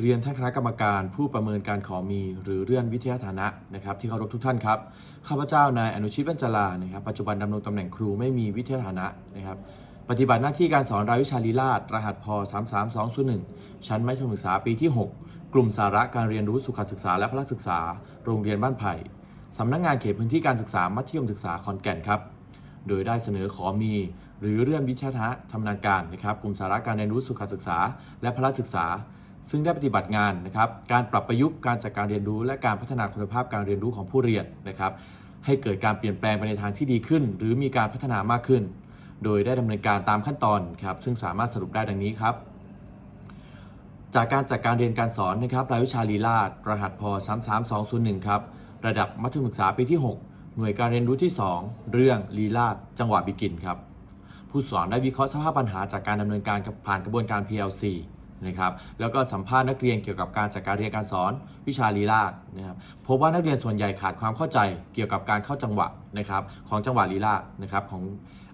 เรียนท่านคณะกรรมการผู้ประเมินการขอมี หรือเลื่อนวิทยาฐานะนะครับที่เคารพทุกท่านครับข้าพเจ้านายอนุชิตบรรจลานะครับปัจจุบันดำรงตำแหน่งครูไม่มีวิทยาฐานะนะครับปฏิบัติหน้าที่การสอนรายวิชาลีลาดรหัสพ 33201 ชั้นมัธยมศึกษาปีที่ 6 กลุ่มสาระการเรียนรู้สุขศึกษาและพละศึกษา โรงเรียนบ้านไผ่สำนักงานเขตพื้นที่การศึกษามัธยมศึกษาขอนแก่นครับ โดยได้เสนอขอมี หรือเรื่องวิทยาฐานะชำนาญการนะครับ กลุ่มสาระการเรียนรู้สุขศึกษา และพละศึกษา ซึ่งได้ปฏิบัติงานนะครับ การปรับประยุกต์การจัดการเรียนรู้ และการพัฒนาคุณภาพการเรียนรู้ของผู้เรียนนะครับ ให้เกิดการเปลี่ยนแปลงไปในทางที่ดีขึ้น หรือมีการพัฒนามากขึ้น โดยได้ดำเนินการตามขั้นตอนครับ ซึ่งสามารถสรุปได้ดังนี้ครับ จากการจัดการเรียนการสอนนะครับ รายวิชาลีลาดรหัสพ33201ครับ ระดับมัธยมศึกษาปีที่ 6 หน่วยการเรียนรู้ที่ 2 เรื่องลีลาดจังหวะบิกินครับ ผู้สอนได้วิเคราะห์สภาพปัญหาจากการดำเนินการผ่านกระบวนการ PLC นะครับแล้วก็สัมภาษณ์นักเรียนเกี่ยวกับการจัดการเรียนการสอนวิชาลีลาดนะครับพบว่านักเรียนส่วนใหญ่ขาดความเข้าใจเกี่ยวกับการเข้าจังหวะนะครับของจังหวะลีลาดนะครับของ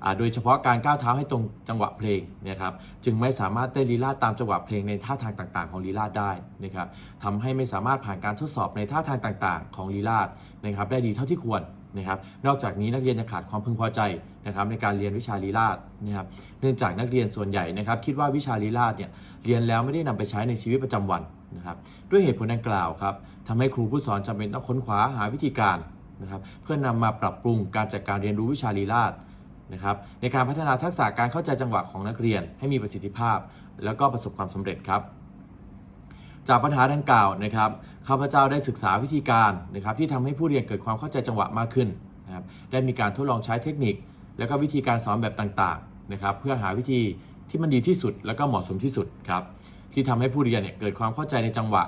อโดยเฉพาะการก้าวเท้าให้ตรงจังหวะเพลงนะครับจึงไม่สามารถเต้นลีลาดตามจังหวะเพลงในท่าทางต่างๆ ของลีลาดได้นะครับทำให้ไม่สามารถผ่านการทดสอบในท่าทางต่างๆ ของลีลาดนะครับได้ดีเท่าที่ควร นะครับนอกจากนี้นักเรียนยังขาดความพึงพอใจนะครับในการเรียนวิชาลีลาดนะครับเนื่องจากนักเรียนส่วนใหญ่นะครับคิดว่าวิชาลีลาดเนี่ยเรียนแล้วไม่ได้นำไปใช้ในชีวิตประจำวันนะครับด้วยเหตุผลดังกล่าวครับทำให้ครูผู้สอนจำเป็นต้องค้นคว้าหาวิธีการนะครับเพื่อนำมาปรับปรุงการจัดการเรียนรู้วิชาลีลาดนะครับในการพัฒนาทักษะการเข้าใจจังหวะของนักเรียนให้มีประสิทธิภาพ แล้วก็ประสบความสำเร็จครับ จากปัญหาดังกล่าวนะครับข้าพเจ้าได้ศึกษาวิธีการนะครับที่ทำให้ผู้เรียนเกิดความเข้าใจจังหวะมากขึ้นนะครับได้มีการทดลองใช้เทคนิค แล้วก็วิธีการสอนแบบต่างๆนะครับเพื่อหาวิธีที่มันดีที่สุด แล้วก็เหมาะสมที่สุดครับที่ทำให้ผู้เรียนเนี่ยเกิดความเข้าใจในจังหวะ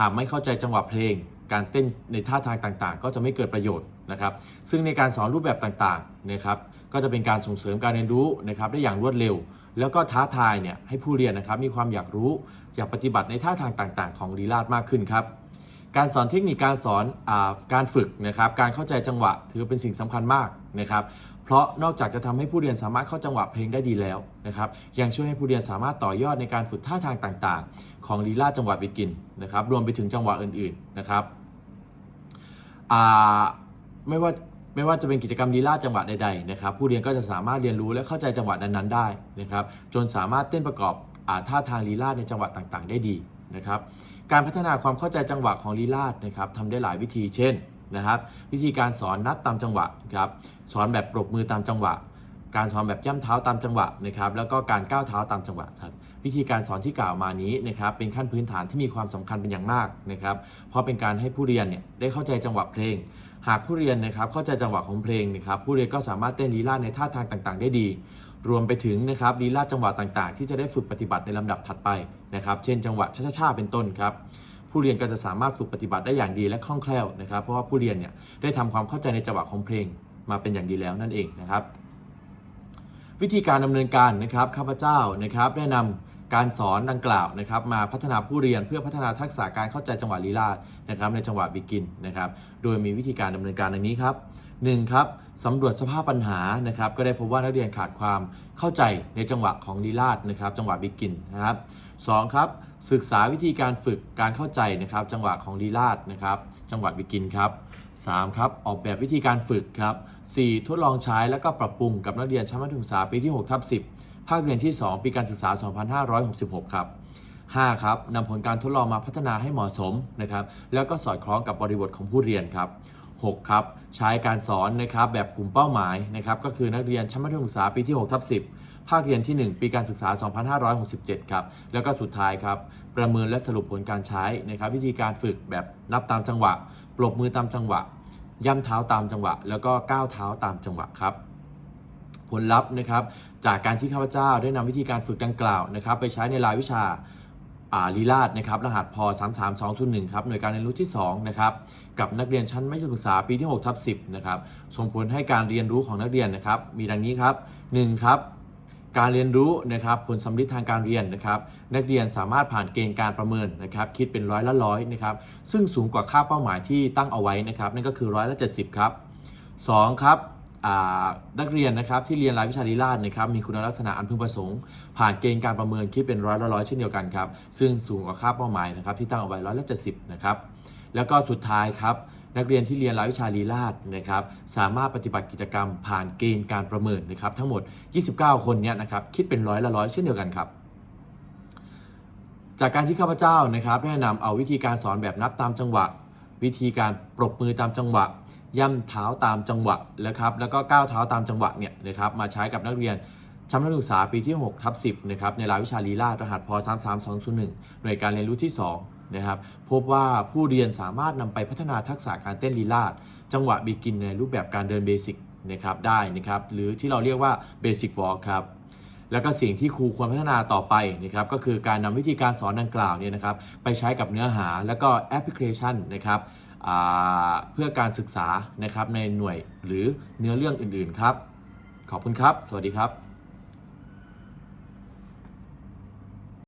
หากไม่เข้าใจจังหวะเพลง การเต้นในท่าทางต่างๆ ก็จะไม่เกิดประโยชน์นะครับซึ่งในการสอนรูปแบบต่างๆนะครับก็จะเป็นการส่งเสริมการเรียนรู้นะครับได้อย่างรวดเร็ว แล้วก็ท้าทายเนี่ยให้ผู้เรียนนะครับมีความอยากรู้อยากปฏิบัติในท่าทางต่าง ๆ ของลีลาดมากขึ้นครับ การสอนเทคนิคการสอนอการฝึกนะครับ การเข้าใจจังหวะถือเป็นสิ่งสำคัญมากนะครับเพราะนอกจากจะทำให้ผู้เรียนสามารถเข้าจังหวะเพลงได้ดีแล้วนะครับ ยังช่วยให้ผู้เรียนสามารถต่อยอดในการฝึกท่าทางต่างๆ ของลีลาจังหวะบิกินนะครับ รวมไปถึงจังหวะอื่นๆนะครับไม่ว่า ไม่ว่าจะเป็นกิจกรรมลีลาจังหวะใดๆนะครับผู้เรียนก็จะสามารถเรียนรู้และเข้าใจจังหวะนั้นๆได้นะครับจนสามารถเต้นประกอบท่าทางลีลาในจังหวะต่างๆ ได้ดีนะครับการพัฒนาความเข้าใจจังหวะของลีลาดนะครับทำได้หลายวิธีเช่นนะครับ วิธีการสอนนับตามจังหวะครับสอนแบบปรบมือตามจังหวะ การสอนแบบย่ำเท้าตามจังหวะนะครับแล้วก็การก้าวเท้าตามจังหวะครับวิธีการสอนที่กล่าวมานี้นะครับเป็นขั้นพื้นฐานที่มีความสำคัญเป็นอย่างมากนะครับเพราะเป็นการให้ผู้เรียนเนี่ยได้เข้าใจจังหวะเพลง หากผู้เรียนนะครับเข้าใจจังหวะของเพลงนะครับผู้เรียนก็สามารถเต้นลีลาในท่าทางต่างๆ ได้ดี รวมไปถึงนะครับลีลาจังหวะต่างๆ ที่จะได้ฝึกปฏิบัติในลำดับถัดไปนะครับเช่นจังหวะช้าๆเป็นต้นครับผู้เรียนก็จะสามารถฝึกปฏิบัติได้อย่างดีและคล่องแคล่วนะครับเพราะว่าผู้เรียนเนี่ยได้ทำความเข้าใจในจังหวะของเพลงมาเป็นอย่างดีแล้วนั่นเองนะครับ วิธีการดำเนินการนะครับข้าพเจ้านะครับได้นำ การสอนดังกล่าวนะครับมาพัฒนาผู้เรียนเพื่อพัฒนาทักษะการเข้าใจจังหวะลีลาดนะครับในจังหวะบิกินนะครับโดยมีวิธีการดำเนินการดังนี้ครับหนึ่งครับสำรวจสภาพปัญหานะครับก็ได้พบว่านักเรียนขาดความเข้าใจในจังหวะของลีลาดนะครับจังหวะบิกินนะครับสองครับศึกษาวิธีการฝึกการเข้าใจนะครับจังหวะของลีลาดนะครับจังหวะบิกินครับ 3 ครับออกแบบวิธีการฝึกครับ 4 ทดลองใช้และก็ปรับปรุงกับนักเรียนชั้นมัธยมศึกษาปีที่6ทับ10 ภาคเรียนที่ 2 ปีการศึกษา 2566 ครับ 5 ครับนำผลการทดลองมาพัฒนาให้เหมาะสมนะครับแล้วก็สอดคล้องกับบริบทของผู้เรียนครับ 6 ครับใช้การสอนนะครับแบบกลุ่มเป้าหมายนะครับก็คือนักเรียนชั้นมัธยมศึกษาปีที่6ทับ10 ภาคเรียนที่ 1 ปีการศึกษา 2567 ครับ แล้วก็สุดท้ายครับ ประเมินและสรุปผลการใช้นะครับวิธีการฝึกแบบนับตามจังหวะ ปรบมือตามจังหวะ ย่ำเท้าตามจังหวะ แล้วก็ก้าวเท้าตามจังหวะครับ ผลลัพธ์นะครับจากการที่ข้าพเจ้าได้นำวิธีการฝึกดังกล่าวนะครับไปใช้ในรายวิชาอาลีลาดนะครับรหัสพอ 33201ครับหน่วยการเรียนรู้ที่2นะครับกับนักเรียนชั้นมัธยมศึกษาปีที่6ทับ10นะครับส่งผลให้การเรียนรู้ของนักเรียนนะครับมีดังนี้ครับ1ครับการเรียนรู้นะครับผลสำลิดทางการเรียนนะครับ นักเรียนสามารถผ่านเกณฑ์การประเมินนะครับ คิดเป็นร้อยละร้อยนะครับซึ่งสูงกว่าค่าเป้าหมายที่ตั้งเอาไว้นะครับ นั่นก็คือร้อยละ70 ครับ 2 ครับ นักเรียนนะครับที่เรียนรายวิชาลีลาศนะครับมีคุณลักษณะอันพึงประสงค์ ผ่านเกณฑ์การประเมินคิดเป็นร้อยละร้อยเช่นเดียวกันครับซึ่งสูงกว่าค่าเป้าหมายนะครับที่ตั้งเอาไว้ร้อยละเจ็ดสิบนะครับแล้วก็สุดท้ายครับนักเรียนที่เรียนรายวิชาลีลาศนะครับสามารถปฏิบัติกิจกรรมผ่านเกณฑ์การประเมินนะครับทั้งหมด 29 คนเนี้นะครับคิดเป็นร้อยละร้อยเช่นเดียวกันครับจากการที่ข้าพเจ้านะครับได้นำเอาวิธีการสอนแบบนับตามจังหวะ วิธีการปรบมือตามจังหวะ ย่ำเท้าตามจังหวะนะครับแล้วก็ก้าวเท้าตามจังหวะเนี่ยนะครับมาใช้กับนักเรียนชั้นมัธยมศึกษาปีที่6ทับ10นะครับในรายวิชาลีลาศรหัสพ33201หน่วยการเรียนรู้ที่2นะครับพบว่าผู้เรียนสามารถนำไปพัฒนาทักษะการเต้นลีลาศจังหวะบีกินในรูปแบบการเดินเบสิกนะครับได้นะครับหรือที่เราเรียกว่าเบสิกวอล์ครับ แล้วก็สิ่งที่ครูควรพัฒนาต่อไปนะครับก็คือการนำวิธีการสอนดังกล่าวเนี่ยนะครับไปใช้กับเนื้อหาแล้วก็แอปพลิเคชันนะครับเพื่อการศึกษานะครับในหน่วยหรือเนื้อเรื่องอื่นๆครับ ขอบคุณครับ สวัสดีครับ